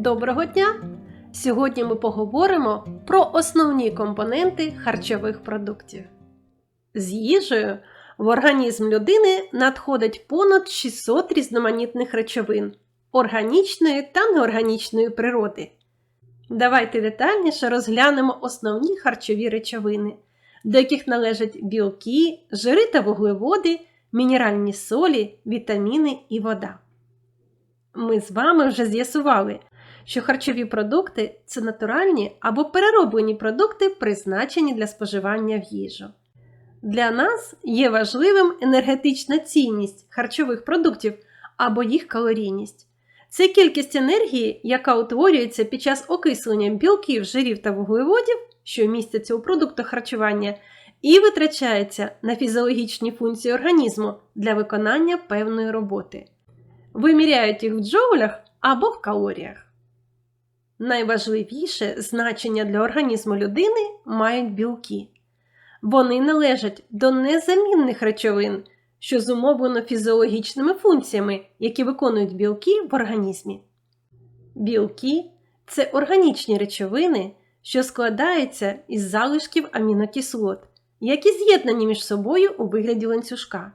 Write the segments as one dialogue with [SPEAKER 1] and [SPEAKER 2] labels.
[SPEAKER 1] Доброго дня! Сьогодні ми поговоримо про основні компоненти харчових продуктів. З їжею в організм людини надходить понад 600 різноманітних речовин органічної та неорганічної природи. Давайте детальніше розглянемо основні харчові речовини, до яких належать білки, жири та вуглеводи, мінеральні солі, вітаміни і вода. Ми з вами вже з'ясували, що харчові продукти це натуральні або перероблені продукти, призначені для споживання в їжу. Для нас є важливим енергетична цінність харчових продуктів або їх калорійність. Це кількість енергії, яка утворюється під час окислення білків, жирів та вуглеводів, що містяться у продуктах харчування, і витрачається на фізіологічні функції організму для виконання певної роботи. Виміряють їх в джоулях або в калоріях. Найважливіше значення для організму людини мають білки. Вони належать до незамінних речовин, що зумовлено фізіологічними функціями, які виконують білки в організмі. Білки це органічні речовини, що складаються із залишків амінокислот, які з'єднані між собою у вигляді ланцюжка.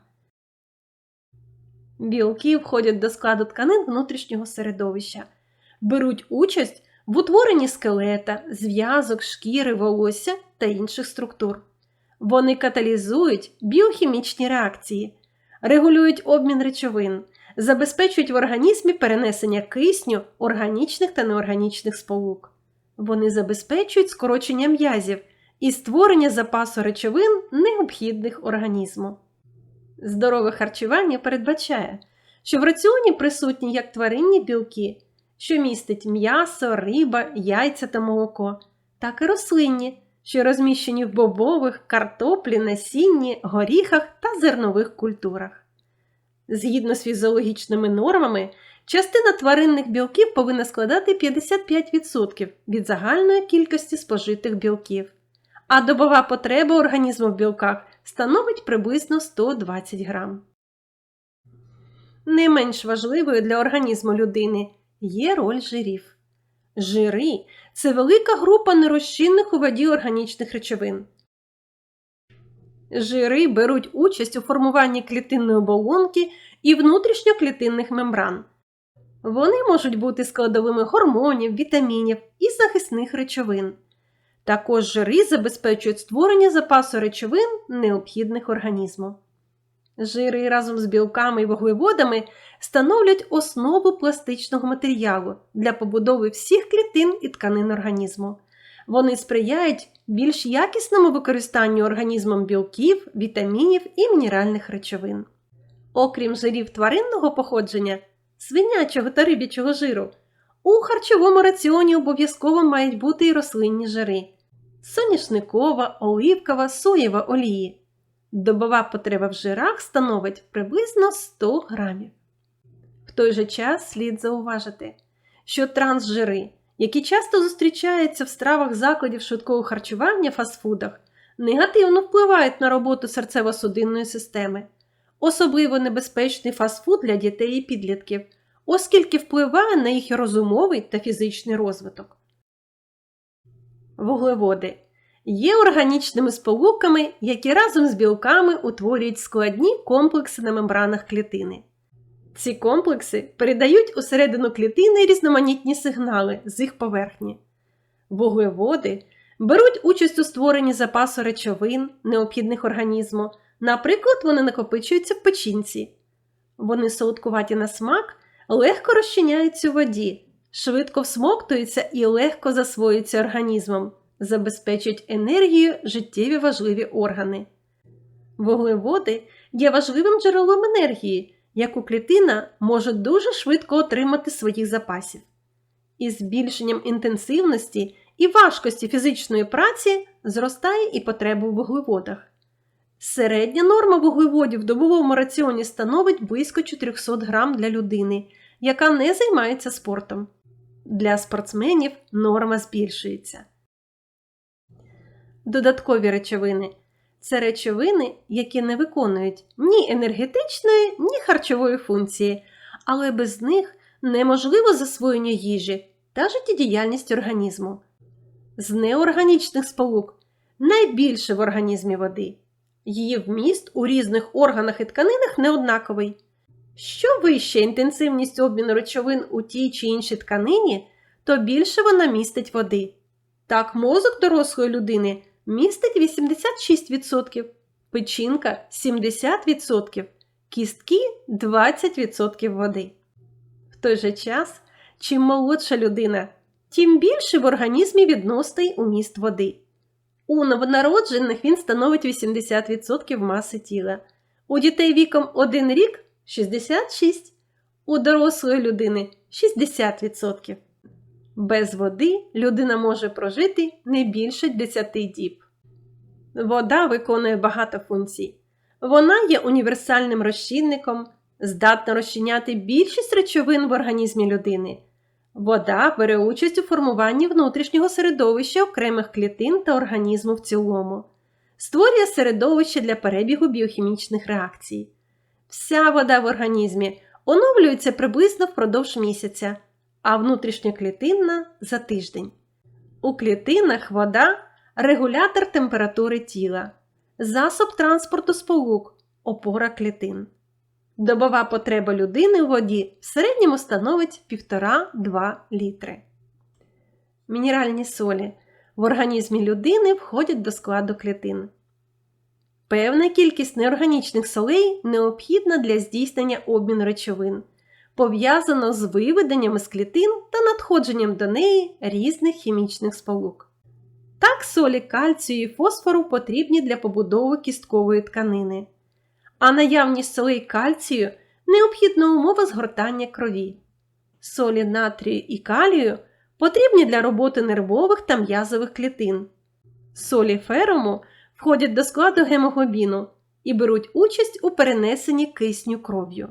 [SPEAKER 1] Білки входять до складу тканин внутрішнього середовища, беруть участь в утворенні скелета, зв'язок, шкіри, волосся та інших структур. Вони каталізують біохімічні реакції, регулюють обмін речовин, забезпечують в організмі перенесення кисню органічних та неорганічних сполук. Вони забезпечують скорочення м'язів і створення запасу речовин, необхідних організму. Здорове харчування передбачає, що в раціоні присутні як тваринні білки, що містить м'ясо, риба, яйця та молоко, так і рослинні, що розміщені в бобових, картоплі, насінні, горіхах та зернових культурах. Згідно з фізіологічними нормами, частина тваринних білків повинна складати 55% від загальної кількості спожитих білків, а добова потреба організму в білках становить приблизно 120 грам. Не менш важливою для організму людини є роль жирів. Жири це велика група нерозчинних у воді органічних речовин. Жири беруть участь у формуванні клітинної оболонки і внутрішньоклітинних мембран. Вони можуть бути складовими гормонів, вітамінів і захисних речовин. Також жири забезпечують створення запасу речовин, необхідних організму. Жири разом з білками і вуглеводами становлять основу пластичного матеріалу для побудови всіх клітин і тканин організму. Вони сприяють більш якісному використанню організмом білків, вітамінів і мінеральних речовин. Окрім жирів тваринного походження, свинячого та риб'ячого жиру, у харчовому раціоні обов'язково мають бути і рослинні жири соняшникова, оливкова, соєва олії. Добова потреба в жирах становить приблизно 100 грамів. В той же час слід зауважити, що трансжири, які часто зустрічаються в стравах закладів швидкого харчування фастфудах, негативно впливають на роботу серцево-судинної системи. Особливо небезпечний фастфуд для дітей і підлітків, оскільки впливає на їх розумовий та фізичний розвиток. Вуглеводи є органічними сполуками, які разом з білками утворюють складні комплекси на мембранах клітини. Ці комплекси передають усередину клітини різноманітні сигнали з їх поверхні. Вуглеводи беруть участь у створенні запасу речовин, необхідних організму, наприклад, вони накопичуються в печінці. Вони солодкуваті на смак, легко розчиняються у воді, швидко всмоктуються і легко засвоюються організмом, забезпечують енергію життєві важливі органи. Вуглеводи є важливим джерелом енергії яку клітина може дуже швидко отримати своїх запасів. Із збільшенням інтенсивності і важкості фізичної праці зростає і потреба в вуглеводах. Середня норма вуглеводів в добовому раціоні становить близько 400 грам для людини, яка не займається спортом. Для спортсменів норма збільшується. Додаткові речовини це речовини, які не виконують ні енергетичної, ні харчової функції, але без них неможливо засвоєння їжі та життєдіяльність організму. З неорганічних сполук найбільше в організмі води. Її вміст у різних органах і тканинах неоднаковий. Що вища інтенсивність обміну речовин у тій чи іншій тканині, то більше вона містить води. Так, мозок дорослої людини містить 86%, печінка 70%, кістки 20% води. В той же час, чим молодша людина, тим більше в організмі відносний уміст води. У новонароджених він становить 80% маси тіла, у дітей віком 1 рік 66%, у дорослої людини 60%. Без води людина може прожити не більше 10 діб. Вода виконує багато функцій. Вона є універсальним розчинником, здатна розчиняти більшість речовин в організмі людини. Вода бере участь у формуванні внутрішнього середовища окремих клітин та організму в цілому, створює середовище для перебігу біохімічних реакцій. Вся вода в організмі оновлюється приблизно впродовж місяця, а внутрішньоклітинна за тиждень. У клітинах вода регулятор температури тіла, засоб транспорту сполук, опора клітин. Добова потреба людини у воді в середньому становить 1,5-2 літри. Мінеральні солі в організмі людини входять до складу клітин. Певна кількість неорганічних солей необхідна для здійснення обміну речовин, пов'язано з виведенням з клітин та надходженням до неї різних хімічних сполук. Так, солі кальцію і фосфору потрібні для побудови кісткової тканини а наявність солей кальцію необхідна умова згортання крові. Солі натрію і калію потрібні для роботи нервових та м'язових клітин. Солі ферому входять до складу гемоглобіну і беруть участь у перенесенні кисню кров'ю.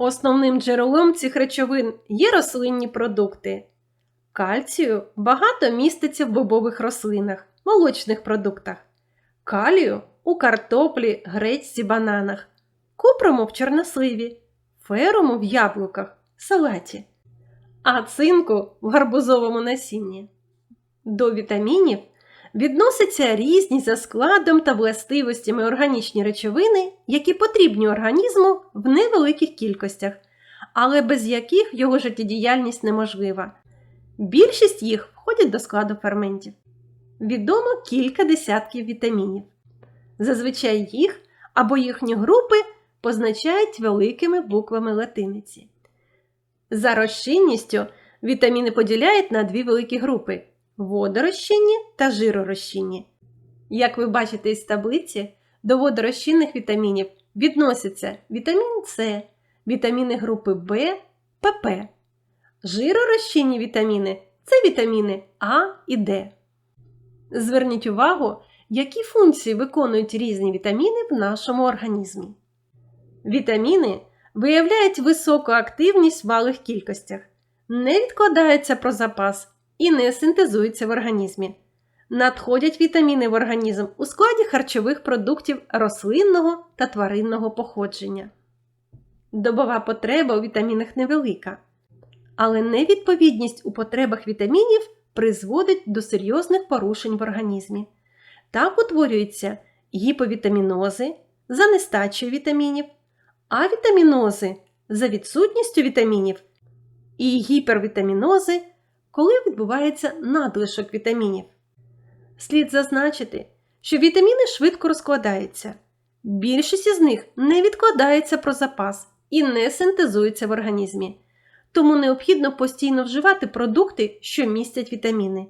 [SPEAKER 1] Основним джерелом цих речовин є рослинні продукти. Кальцію багато міститься в бобових рослинах, молочних продуктах, калію у картоплі, гречці, бананах, купрому в чорносливі, ферому в яблуках, салаті, а цинку в гарбузовому насінні. До вітамінів відносяться різні за складом та властивостями органічні речовини, які потрібні організму в невеликих кількостях, але без яких його життєдіяльність неможлива. Більшість їх входять до складу ферментів. Відомо кілька десятків вітамінів. Зазвичай їх або їхні групи позначають великими буквами латиниці. За розчинністю вітаміни поділяють на дві великі групи водорозчинні та жиророзчинні. Як ви бачите із таблиці, до водорозчинних вітамінів відносяться вітамін С, вітаміни групи В, ПП. Жиророзчинні вітаміни це вітаміни А і Д. Зверніть увагу, які функції виконують різні вітаміни в нашому організмі. Вітаміни виявляють високу активність в малих кількостях, не відкладаються про запас і не синтезуються в організмі. Надходять вітаміни в організм у складі харчових продуктів рослинного та тваринного походження. Добова потреба у вітамінах невелика, але невідповідність у потребах вітамінів призводить до серйозних порушень в організмі. Так утворюються гіповітамінози за нестачею вітамінів, авітамінози за відсутністю вітамінів і гіпервітамінози, коли відбувається надлишок вітамінів. Слід зазначити, що вітаміни швидко розкладаються. Більшість із них не відкладається про запас і не синтезується в організмі, тому необхідно постійно вживати продукти, що містять вітаміни.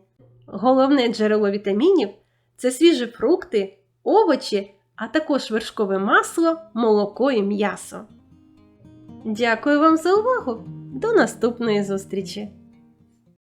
[SPEAKER 1] Головне джерело вітамінів це свіжі фрукти, овочі, а також вершкове масло, молоко і м'ясо. Дякую вам за увагу! До наступної зустрічі!